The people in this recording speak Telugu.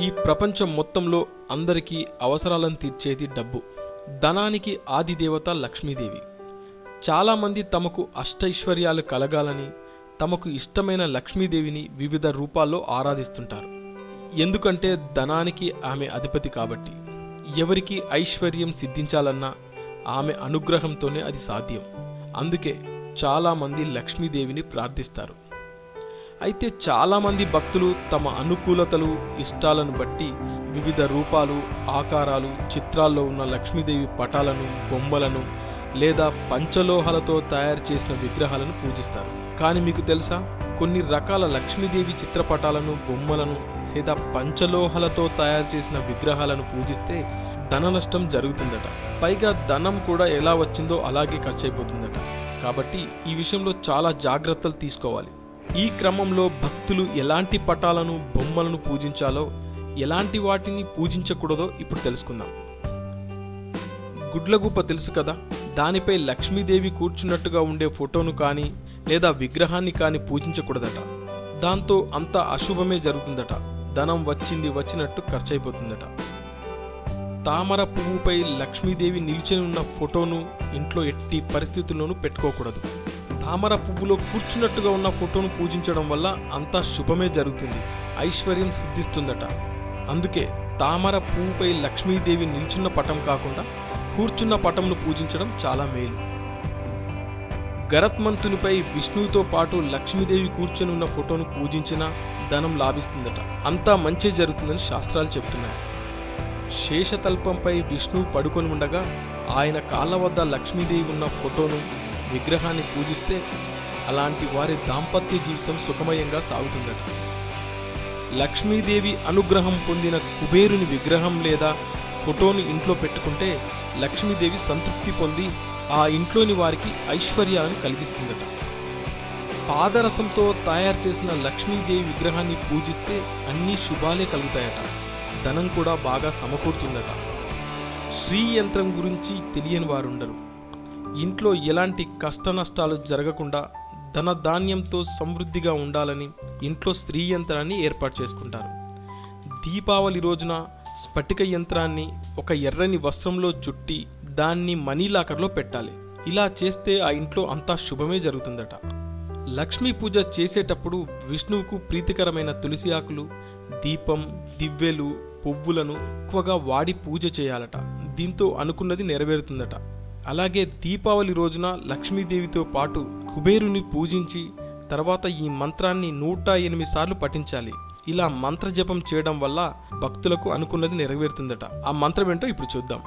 ఈ ప్రపంచం మొత్తంలో అందరికీ అవసరాలను తీర్చేది డబ్బు. ధనానికి ఆది దేవత లక్ష్మీదేవి. చాలామంది తమకు అష్టైశ్వర్యాలు కలగాలని తమకు ఇష్టమైన లక్ష్మీదేవిని వివిధ రూపాల్లో ఆరాధిస్తుంటారు. ఎందుకంటే ధనానికి ఆమె అధిపతి కాబట్టి. ఎవరికి ఐశ్వర్యం సిద్ధించాలన్నా ఆమె అనుగ్రహంతోనే అది సాధ్యం. అందుకే చాలామంది లక్ష్మీదేవిని ప్రార్థిస్తారు. అయితే చాలామంది భక్తులు తమ అనుకూలతలు ఇష్టాలను బట్టి వివిధ రూపాలు ఆకారాలు చిత్రాల్లో ఉన్న లక్ష్మీదేవి పటాలను బొమ్మలను లేదా పంచలోహాలతో తయారు చేసిన విగ్రహాలను పూజిస్తారు. కానీ మీకు తెలుసా? కొన్ని రకాల లక్ష్మీదేవి చిత్రపటాలను బొమ్మలను లేదా పంచలోహాలతో తయారు చేసిన విగ్రహాలను పూజిస్తే ధన నష్టం జరుగుతుందట. పైగా ధనం కూడా ఎలా వచ్చిందో అలాగే ఖర్చు అయిపోతుందట. కాబట్టి ఈ విషయంలో చాలా జాగ్రత్తలు తీసుకోవాలి. ఈ క్రమంలో భక్తులు ఎలాంటి పటాలను బొమ్మలను పూజించాలో ఎలాంటి వాటిని పూజించకూడదో ఇప్పుడు తెలుసుకుందాం. గుడ్లగుప్ప తెలుసు కదా? దానిపై లక్ష్మీదేవి కూర్చున్నట్టుగా ఉండే ఫోటోను కానీ లేదా విగ్రహాన్ని కానీ పూజించకూడదట. దాంతో అంత అశుభమే జరుగుతుందట. ధనం వచ్చింది వచ్చినట్టు ఖర్చయిపోతుందట. తామర పువ్వుపై లక్ష్మీదేవి నిల్చొని ఉన్న ఫోటోను ఇంట్లో ఎట్టి పరిస్థితుల్లోనూ పెట్టుకోకూడదు. తామర పువ్వులో కూర్చున్నట్టుగా ఉన్న ఫోటోను పూజించడం వల్ల అంతా శుభమే జరుగుతుంది. ఐశ్వర్యం సిద్ధిస్తుందట. అందుకే తామర పువ్వుపై లక్ష్మీదేవి నిల్చున్న పటం కాకుండా కూర్చున్న పటంను పూజించడం చాలా మేలు. గరత్మంతునిపై విష్ణువుతో పాటు లక్ష్మీదేవి కూర్చొని ఉన్న ఫోటోను పూజించినా ధనం లాభిస్తుందట. అంతా మంచి జరుగుతుందని శాస్త్రాలు చెబుతున్నాయి. శేషతల్పంపై విష్ణువు పడుకొని ఉండగా ఆయన కాళ్ళ వద్ద లక్ష్మీదేవి ఉన్న ఫోటోను విగ్రహాన్ని పూజిస్తే అలాంటి వారి దాంపత్య జీవితం సుఖమయంగా సాగుతుందట. లక్ష్మీదేవి అనుగ్రహం పొందిన కుబేరుని విగ్రహం లేదా ఫోటోను ఇంట్లో పెట్టుకుంటే లక్ష్మీదేవి సంతృప్తి పొంది ఆ ఇంట్లోని వారికి ఐశ్వర్యాలను కలిగిస్తుందట. పాదరసంతో తయారు చేసిన లక్ష్మీదేవి విగ్రహాన్ని పూజిస్తే అన్ని శుభాలే కలుగుతాయట. ధనం కూడా బాగా సమకూరుతుందట. శ్రీ యంత్రం గురించి తెలియని వారుండరు. ఇంట్లో ఎలాంటి కష్ట నష్టాలు జరగకుండా ధన ధాన్యంతో సమృద్ధిగా ఉండాలని ఇంట్లో స్త్రీ యంత్రాన్ని ఏర్పాటు చేసుకుంటారు. దీపావళి రోజున స్ఫటిక యంత్రాన్ని ఒక ఎర్రని వస్త్రంలో చుట్టి దాన్ని మనీ లాకర్లో పెట్టాలి. ఇలా చేస్తే ఆ ఇంట్లో అంతా శుభమే జరుగుతుందట. లక్ష్మీ పూజ చేసేటప్పుడు విష్ణువుకు ప్రీతికరమైన తులసి ఆకులు దీపం దివ్వెలు పువ్వులను ఎక్కువగా వాడి పూజ చేయాలట. దీంతో అనుకున్నది నెరవేరుతుందట. అలాగే దీపావళి రోజున లక్ష్మీదేవితో పాటు కుబేరుని పూజించి తర్వాత ఈ మంత్రాన్ని నూట ఎనిమిది సార్లు పఠించాలి. ఇలా మంత్ర జపం చేయడం వల్ల భక్తులకు అనుకున్నది నెరవేరుతుందట. ఆ మంత్రం ఏంటో ఇప్పుడు చూద్దాం.